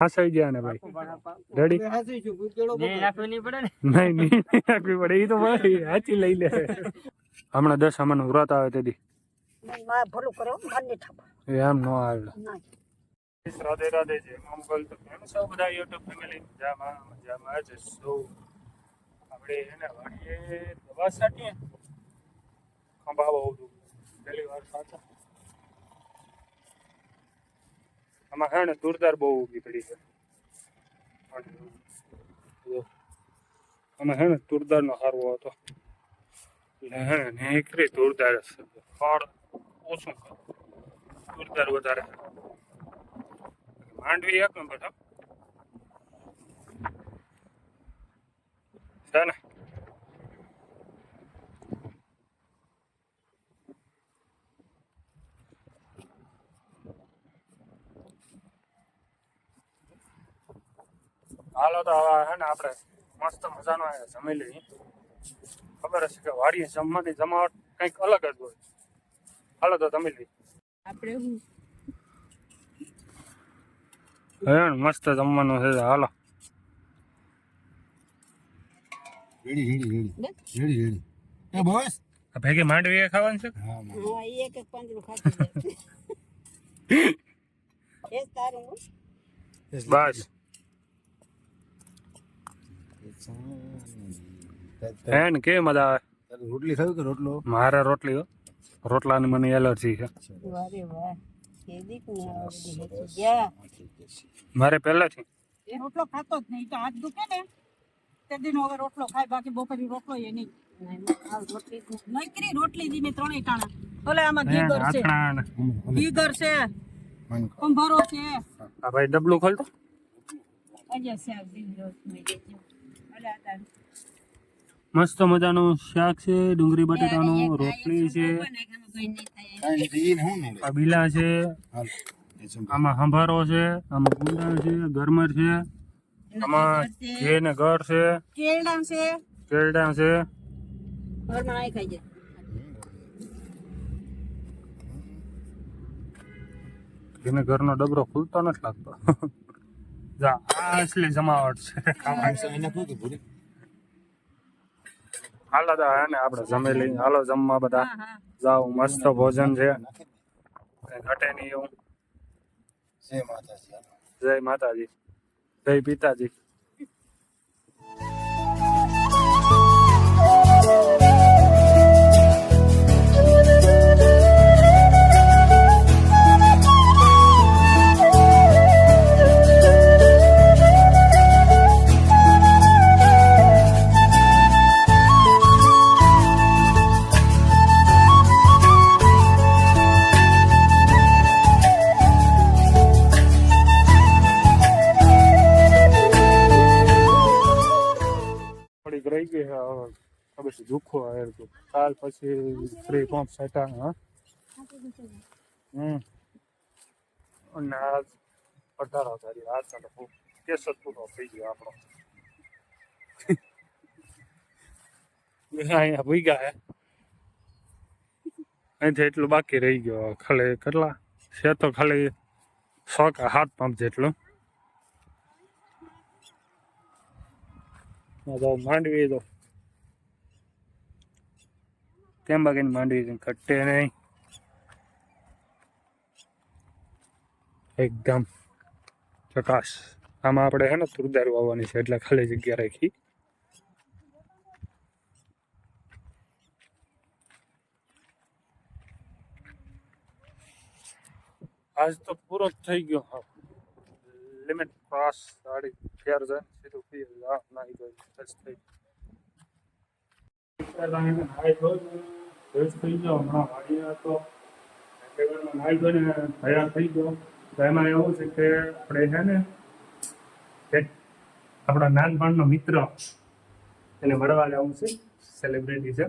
ફસાઈ ગયા ને ભાઈ. રેડી નહીં નહીં નહીં નહીં પડે. એ તો ભાઈ હાચી લઈ લે. હમણાં દસ હમણાં વ્રત આવે તેથી એમ ન આવે. રાધે રાધે જય મંગલ તો કેમ છો બધા યુટ્યુબ ફેમિલી મજામાં મજામાં જ છો આપણે એને વાળીએ દવા સાટીએ ખંભા બહુ દુખે પહેલી વાર સાચા આમાં ને તુરદાર બહુ ઊભી પડી છે. આમાં હે ને તુરદાર નો હારવો હતો. એટલે હે ને નીકળી તુરદાર ફળ ઓછું તુરદાર વધારે. માંડવી એક નંબર, હો. ને? હાલો તો હવે હે ને આપણે મસ્ત મજાનો જમી લઈએ. ખબર હશે કે વાડીએ જમવાની જમાવટ કંઈક અલગ જ હોય. હાલો તો જમી લઈએ. આપણે હે? ને મસ્ત જમવાનું છે. હાલો. એ બોસ. આ ભેગી માંડવી એ ખાવાની છે? હા હા એક એક પાંદડું ખાતું એ તારું. બસ. હે ને કેવી મજા આવે તારે રોટલી ખાવી કે રોટલો મારે રોટલી હો. રોટલાની મને એલર્જી છે વારે વાહ એ દીક ને આ બધી હેઠી ગયા મારે પહેલાથી એ રોટલો ખાતો જ નહીં તો હાથ દુખે ને તે દિન હવે રોટલો ખાય બાકી બપોરી રોટલો એ નહીં આ રોટલી જ નકરી રોટલી દી મેં ત્રણેય ટાણા ઓલે આમાં હે, ગીગર છે આથણા ને. ગીગર છે માન કંભારો છે આ ભાઈ ડબલું ખોલતો અજય શાક દીધી રોટલી દેજો અલા તાર મસ્ત મજાનું શાક છે ડુંગળી બટેટાનું રોટલી છે. આ બીલા છે. આમાં સંભારો છે આમાં ગુંદા છે ગરમર છે આમાં ઘે ને ઘર છે. કેળડા છે. કેરડા છે. ઘરનો ડબરો ખુલતો નથી લાગતો. જા આ અસલી જમાવટ છે. હાલો તો હે ને આપણે જમી હાલો જમવા બધા. હા મસ્ત ભોજન છે. કઈ ઘટે નહીં એવું. જય માતાજી. જય માતાજી. જય પિતાજી. ખબર છે, દુખો આવે તો. કાલ પછી ફ્રી પંપ સેટા હા? હમ. અને આજ અઢાર તારી આજ કાંતો પૂ- કેસ જ પૂરો થઈ ગયો આપણો. અહીંયા ભૂગ્યા હે. અહીંથી એટલું બાકી રહી ગયો, ખાલી કેટલા? છે તો ખાલી સો કે હાથ પંપ જેટલું. આ તો માંડવી તો કેમ બાકી માંડવી ઘટે નહીં. એકદમ પ્રકાશ આમાં આપણે હે ને તુરદાર વાવવાની છે, એટલે ખાલી જગ્યા રાખી. આજ તો પૂરો થઈ ગયો હા. લિમિટ ક્રોસ ગાડી ફેર જાય સીધું પી આ નાઈ ગઈ તૈયાર થઈ ગયો. તો એમાં એવું છે કે આપણે છે ને એક આપણા નાનપણનો મિત્ર એને મળવા જવું છે. સેલિબ્રિટી છે.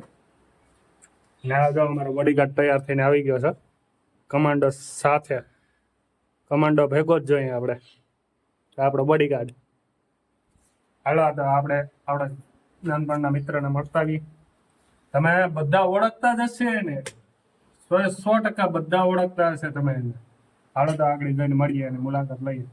ના જો અમારો બોડીગાર્ડ તૈયાર થઈને આવી ગયો છે. કમાન્ડો સાથે. કમાન્ડો ભેગો જ જોઈએ આપણે. આપણો બોડીગાર્ડ હાલો તો આપણે આપણા નાનપણના મિત્રને મળતા આવીએ તમે બધા ઓળખતા જ હશે એને સો સો ટકા બધા ઓળખતા હશે તમે એને હાલો તો આગળ જઈને મળીએ અને મુલાકાત લઈએ.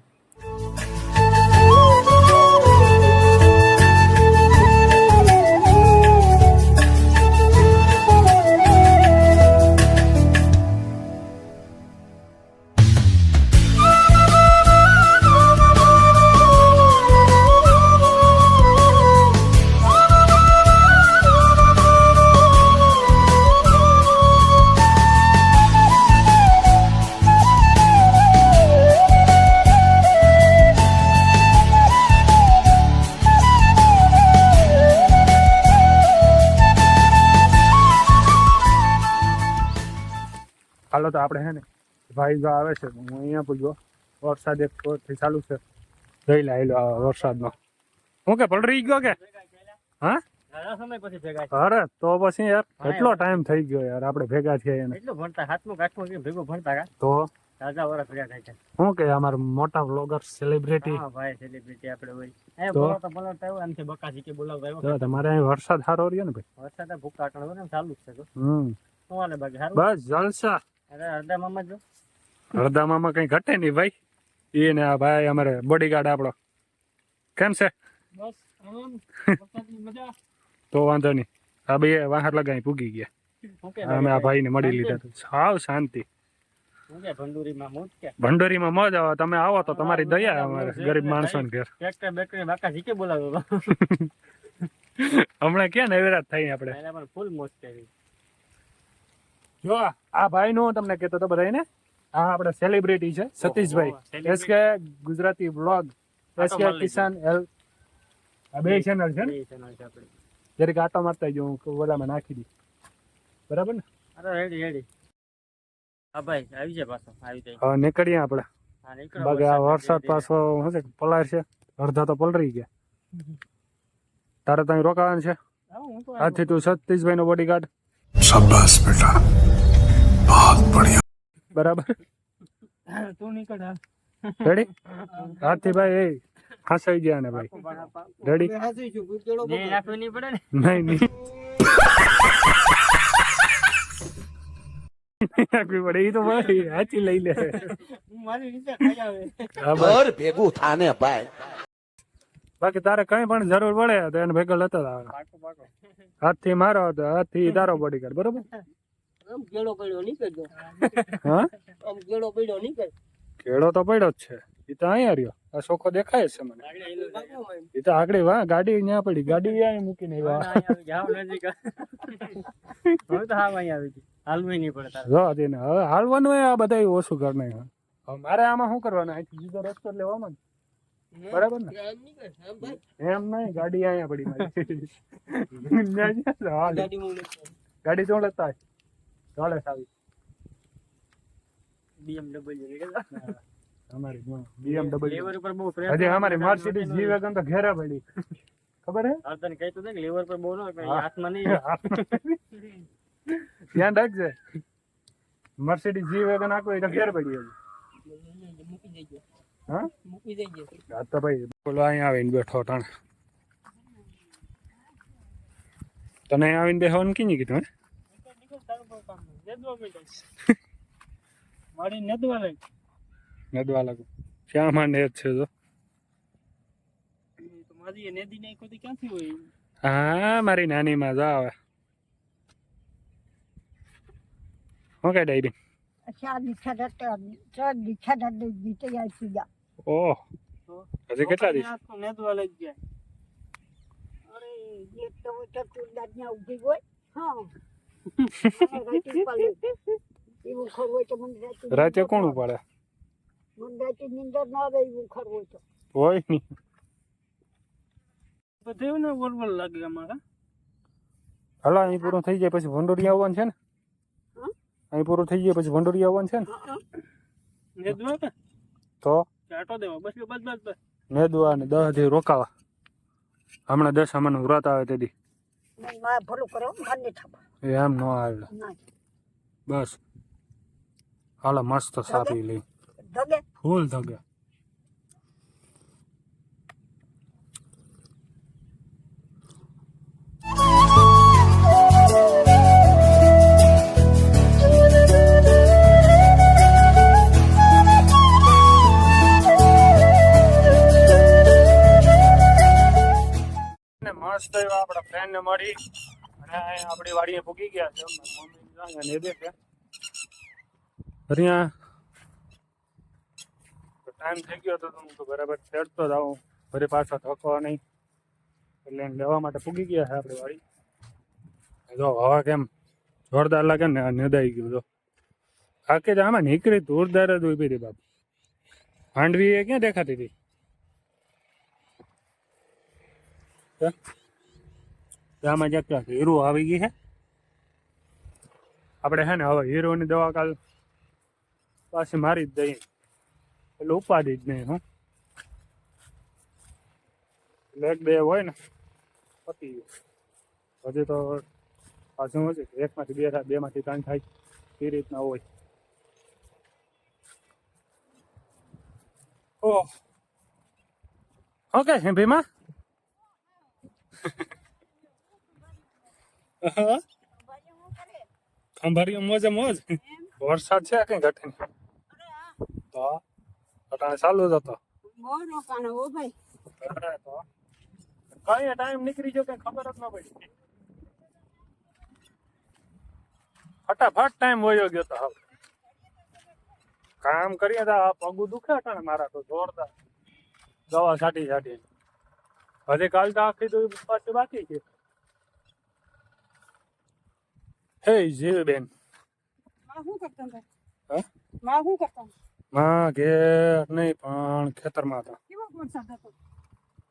હાલો તો આપણે હે ને ભાઈ જો આવે છે હું અહીંયા પૂછ્યો વરસાદ એક થી ચાલુ છે. જોઈ લે આયલો આ વરસાદનો. હું કે પલરી ગયો કે? હા? ઘણા સમય પછી ભેગા છે અરે તો પછી યાર કેટલો ટાઈમ થઈ ગયો યાર આપણે ભેગા થયા એને. એટલું ભણતા? હાથમાં કાઠું કે ભેગું ભણતા કા? તો? તાજા વરસ ભેગા થાય છે. શું કે અમારા મોટા બ્લોગર સેલિબ્રિટી હા ભાઈ સેલિબ્રિટી આપણે હોય. એ તો? બોલાવતા બોલાવતા આવ્યો આમથી બકા જીકે બોલાવતા આવ્યો. જો તમારે અહીં વરસાદ સારો રહ્યો ને ભાઈ? વરસાદ ભૂખ કાટણ ને ચાલુ જ છે તો હમ. શું હાલે બાકી સારું? બસ જલસા. અરે અડધા મામા જો હળદામાં કઈ ઘટે નહીં ભાઈ. એ ને આ ભાઈ અમારે બોડીગાર્ડ આપણો. કેમ છે? તો વાંધો નહીં. આ બે વાહર લગાવી પૂગી ગયા. અમે આ ભાઈને મળી લીધા સાવ શાંતિ. ભંડુરીમાં મોજ કે? ભંડોરીમાં મોજ આવે. તમે આવો તો તમારી દયા અમારે ગરીબ ઘેર. બાકા જીકે બોલાવ્યો. હમણાં ક્યાં નવેરાત થઈ આપણે? ફૂલ મોજ કરી. જો આ ભાઈ નું તમને કેતો તો બધાને આ આપણે સેલિબ્રિટી છે Satishbhai. SK Gujarati vlog SK Kisan L આ બે ચેનલ છે ને? જરીક આટો મારતા જો હું ઓલામાં નાખી દી બરાબર ને? અરે હેડી હેડી હા વરસાદ પાછો પલાર છે. અડધા તો પલરી ગયા. તારે ત્યાં રોકાવાનું છે? આથી તું સતીશભાઈ નો બોડીગાર્ડ બેટા. बहुत बढ़िया બરાબર આવ્યો. તું નીકળ હાલ. રેડી આજથી ભાઈ એ ફસાઈ ગયા ને ભાઈ રેડી ને રાખવી નહીં પડે ને નહીં નહીં નાખવી પડે એ તો ભાઈ હાચી લઈ લે હું મારી રીતે ખાઈ આવે હા ભાઈ. घर भेगू थाने भाई બાકી તારે કઈ પણ જરૂર પડે તો એને ભેગો લેતો જ આવે પાકો પાકો હાથથી મારો તો હાથથી તારો બોડીગાર્ડ બરોબર આમ ગેડો પડ્યો નીકળજો હા? આમ ગેડો પડ્યો નીકળ. કેળો તો પડ્યો જ છે. એ તો અહીંયા રહ્યો. આ ચોખ્ખો દેખાય છે મને. એ તો આગળ વાહ ગાડી ત્યાં પડી. ગાડી અહીંયા મૂકીને વાહ જાવ નજીક. હવે તો હા અહીં આવી ગઈ હાલવું નહીં પડે જો તેને હવે હાલવાનું હોય આ બધા ઓછું કર નાખ હવે મારે આમાં શું કરવાનું? અહીંથી બીજો રસ્તો લેવામાં ને. બરાબર ને? એમ નહીં ગાડી અહીંયા પડી મારી. ગાડી જોડે ગાડી અમારી લેવર ઉપર બહુ અમારી મર્સિડીઝ જી વેગન તો ઘેરા પડી. ખબર હે? કહી તો દે લેવર પર બહુ ન. હાથમાં નહીં ધ્યાન રાખજે. મર્સિડીઝ જી વેગન આખો એટલે ઘેર પડી મૂકી દેજો હા મૂકી દેજો આ તો ભાઈ બોલો અહીંયા આવીને બેઠો ટાણ. તને આવીને બેસવાનું કીની કીધું હે? મારી નદવા લઈ નદવા લાગુ. શ્યામાં ને છે જો મારી નદી નહીં કોઈ ક્યાંથી હોય હા મારી નાની માં જા આવે. શું કે ડાયબી ઓહ હજી કેટલા દિવસ? નદવા લઈ ગયા. અરે એક તો હોય. હા. રાતે કોણ ઉપાડે? ના હોય તો. હોય નહીં બધે ને વરવર લાગે અમારા. હલા અહીં પૂરું થઈ જાય પછી ભંડોરી આવવાનું છે ને? હં? અહીં પૂરું થઈ જાય પછી ભંડોરી આવવાનું છે ને? નદવા કે? તો? ચાટો દેવા બસ બસ બસ બસ. નેદવા ને દસ દી રોકાવા. હમણાં દસ હમણાં વ્રત આવે તેથી. ભલું કરો મને એમ ન આવે. બસ. હાલો મસ્ત સાપી લઈ. ફૂલ ધગે. મસ્ત આપણા ફ્રેન્ડ ને મળી. અને આપણી વાડીએ પૂગી ગયા છે. મમ્મી દેખે અહીંયા ટાઈમ થઈ ગયો તો હું તો બરાબર ચડતો જ આવું. ફરી પાછો થકવા નહીં. એટલે લેવા માટે પૂગી ગયા છે આપણી વાડી. જો હવા કેમ જોરદાર લાગે ને નદાઈ ગયું તો આખી જ આમાં નીકળી જોરદાર જ ઊભી હતી બાપ. માંડવી એ ક્યાં દેખાતી હતી? તો આમાં હીરો આવી ગઈ છે. આપણે હે ને હવે હીરોની દવા કાલ પાછી મારી જ દઈએ. એટલે ઉપાડી જ નહીં, હું. એક બે હોય ને, પતી ગયું. હજી તો પાછું હોય છે એકમાંથી બે થાય, બેમાંથી ત્રણ થાય, એ રીતના હોય. ઓહ. ઓકે ભીમા? હા. મોજ મોજે. વરસાદ છે કઈ ઘટે તો અટાણે ચાલુ જ હતો. કઈ ટાઈમ નીકળી ગયો કઈ ખબર જ ન પડી. ફટાફટ ટાઈમ વયો ગયો તો હવે. કામ કરીએ તો પગું દુખે અટાણે મારા તો જોરદાર. દવા છાટી છાટી. હજી કાલ તો આખી તો પાછું બાકી છે. હે જીવ બેનમાં ઘેર નહીં પણ ખેતરમાં હતા.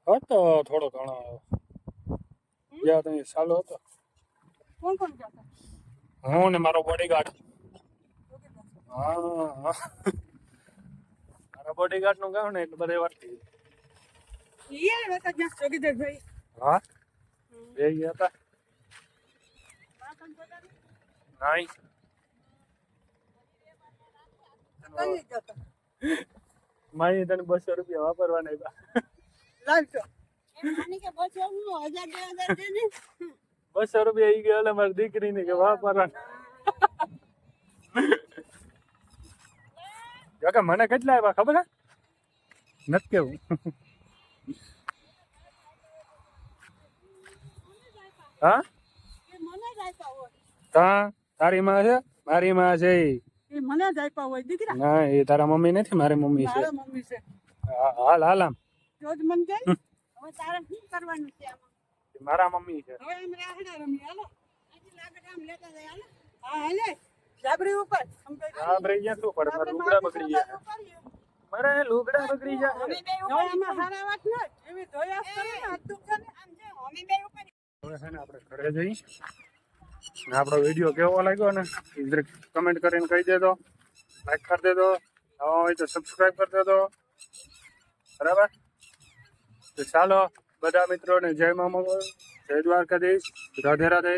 હતો? થોડો ઘણો. ગયા તમે સાલો હતો. કોણ કોણ જતા હું ને મારો બોડીગાર્ડ હા. મારા બોડીગાર્ડનું કહું ને એટલે બધે ભાઈ હા? બે ગયા હતા. નહીં મારી તને બસો રૂપિયા વાપરવાના કે બસ હું રૂપિયા ઈ ગયા એટલે દીકરી ને કે વાપરવાના. જો કે મને કેટલા આવ્યા ખબર હે? નથી કેવું. હા? તા તારી માં છે? મારી માં છે એ મને જ આપ્યા હોય દીકરા. ના એ તારા મમ્મી નથી મારી મમ્મી છે. મારા મમ્મી છે. હા, હાલ હાલ આમ. જો મન જાય હવે તારે શું કરવાનું છે આમાં? મારા મમ્મી છે. હવે એમ રાહડા રમી હાલો. આજે લાકડા આમ લેતા જાય હાલો. હા હાલે. જાબરી ઉપર. હા બ્રેક જ્યાં શું પડે મારા લુગડા બગડી ગયા. મારે લુગડા બગડી જાય હવે આમાં સારા વાત ન એવી ધોયા કરે ને તું કરે આમ જે અમે બે ઉપર. હવે છે ને આપણે ઘરે જઈ. ને આપણો વીડિયો કેવો લાગ્યો ને એ કમેન્ટ કરીને કહી દેજો. લાઈક કરી દેજો. નવા હોય તો સબસ્ક્રાઈબ કરી દેજો. બરાબર? તો ચાલો, બધા મિત્રોને જય મા મંગળ જય દ્વારકાધીશ. રાધે રાધે